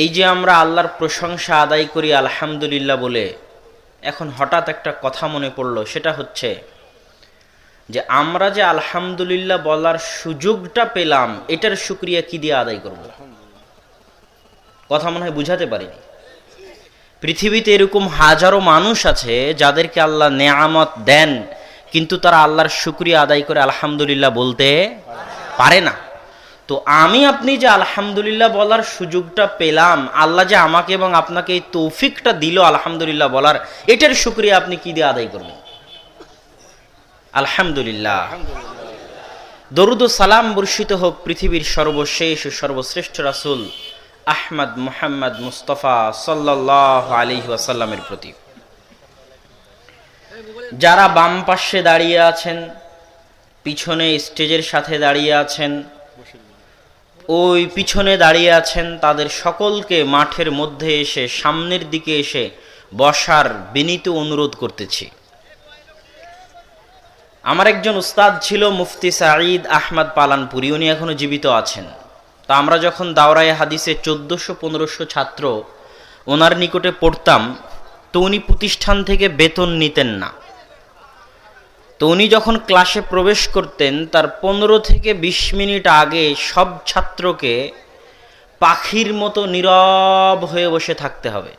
এই যে আমরা আল্লাহর প্রশংসা আদায় করি, আলহামদুলিল্লাহ বলে, এখন হঠাৎ একটা কথা মনে পড়ল, সেটা হচ্ছে যে আমরা যে আলহামদুলিল্লাহ বলার সুযোগটা পেলাম, এটার শুক্রিয়া কি দিয়ে আদায় করব? কথা মনে হয় বুঝাতে পারিনি। পৃথিবীতে এরকম হাজারো মানুষ আছে যাদেরকে আল্লাহ নেয়ামত দেন, কিন্তু তারা আল্লাহর শুক্রিয়া আদায় করে আলহামদুলিল্লাহ বলতে পারে না। তো আমি আপনি যে আলহামদুলিল্লাহ বলার সুযোগটা পেলাম, আল্লাহ যে আমাকে এবং আপনাকে এই তৌফিকটা দিল আলহামদুলিল্লাহ বলার, এটার শুক্রিয়া আপনি কি দিয়ে আদায় করবেন? আলহামদুলিল্লাহ। দরুদ সালাম বর্ষিত হোক পৃথিবীর সর্বশেষ সর্বশ্রেষ্ঠ রাসুল আহমদ মুহাম্মদ মুস্তফা সাল্লাহ আলী ওয়াসাল্লামের প্রতি। যারা বাম পাশে দাঁড়িয়ে আছেন, পিছনে স্টেজের সাথে দাঁড়িয়ে আছেন ওই পিছনে দাঁড়িয়ে আছেন তাদের সকলকে মাঠের মধ্যে এসে, সামনের দিকে এসে বসার বিনীত অনুরোধ করতেছি। আমার একজন উস্তাদ ছিল মুফতি সাঈদ আহমদ পালানপুরি, উনি এখনও জীবিত আছেন। তা আমরা যখন দাওরায় হাদিসে চোদ্দোশো পনেরোশো ছাত্র ওনার নিকটে পড়তাম, তো উনি প্রতিষ্ঠান থেকে বেতন নিতেন না। তো উনি যখন ক্লাসে প্রবেশ করতেন, তার পনেরো থেকে বিশ মিনিট আগে সব ছাত্রকে পাখির মতো নীরব হয়ে বসে থাকতে হবে।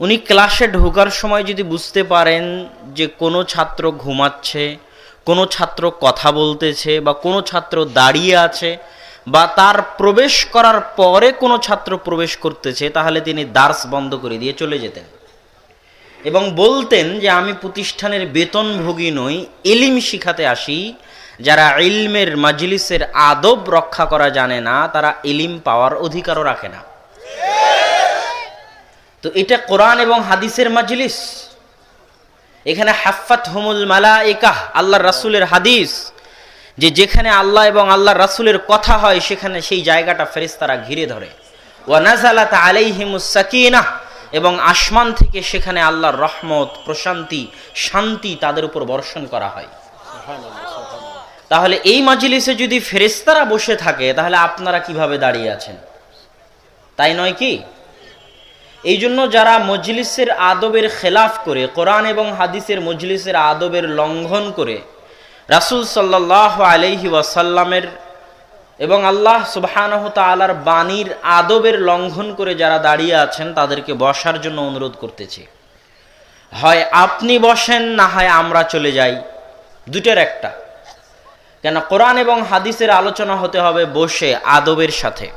উনি ক্লাসে ঢোকার সময় যদি বুঝতে পারেন যে কোনো ছাত্র ঘুমাচ্ছে, কোনো ছাত্র কথা বলতেছে বা কোনো ছাত্র দাঁড়িয়ে আছে বা তার প্রবেশ করার পরে কোনো ছাত্র প্রবেশ করতেছে, তাহলে তিনি দার্স বন্ধ করে দিয়ে চলে যেতেন। এবং বলতেন যে আমি প্রতিষ্ঠানের বেতনভোগী নই, এলিম শিখাতে আসি। যারা ইলমের মাজলিসের আদব রক্ষা করা জানে না, তারা এলিম পাওয়ার অধিকারও রাখে না। তো এটা কোরআন এবং হাদিসের মাজলিস। এখানে হাফাত হোমুল মালা একাহ আল্লাহ রাসুলের হাদিস, যে যেখানে আল্লাহ এবং আল্লাহ রাসুলের কথা হয়, সেখানে সেই জায়গাটা ফেরেস্তারা ঘিরে ধরে। ওয়ানাজালাত আলাইহিমুস সাকিনাহ এবং আসমান থেকে সেখানে আল্লাহর রহমত, প্রশান্তি, শান্তি তাদের উপর বর্ষণ করা হয়। তাহলে এই মাজলিসে যদি ফেরেস্তারা বসে থাকে, তাহলে আপনারা কীভাবে দাঁড়িয়ে আছেন? তাই নয় কি? এই জন্য যারা মজলিসের আদবের খেলাফ করে, কোরআন এবং হাদিসের মজলিসের আদবের লঙ্ঘন করে, রাসুল সাল্লাহ আলহি ওয়াসাল্লামের এবং আল্লাহ সুবাহানহ তালার বাণীর আদবের লঙ্ঘন করে যারা দাঁড়িয়ে আছেন, তাদেরকে বসার জন্য অনুরোধ করতেছি। হয় আপনি বসেন, না হয় আমরা চলে যাই। দুটের একটা। কেন, কোরআন এবং হাদিসের আলোচনা হতে হবে বসে, আদবের সাথে।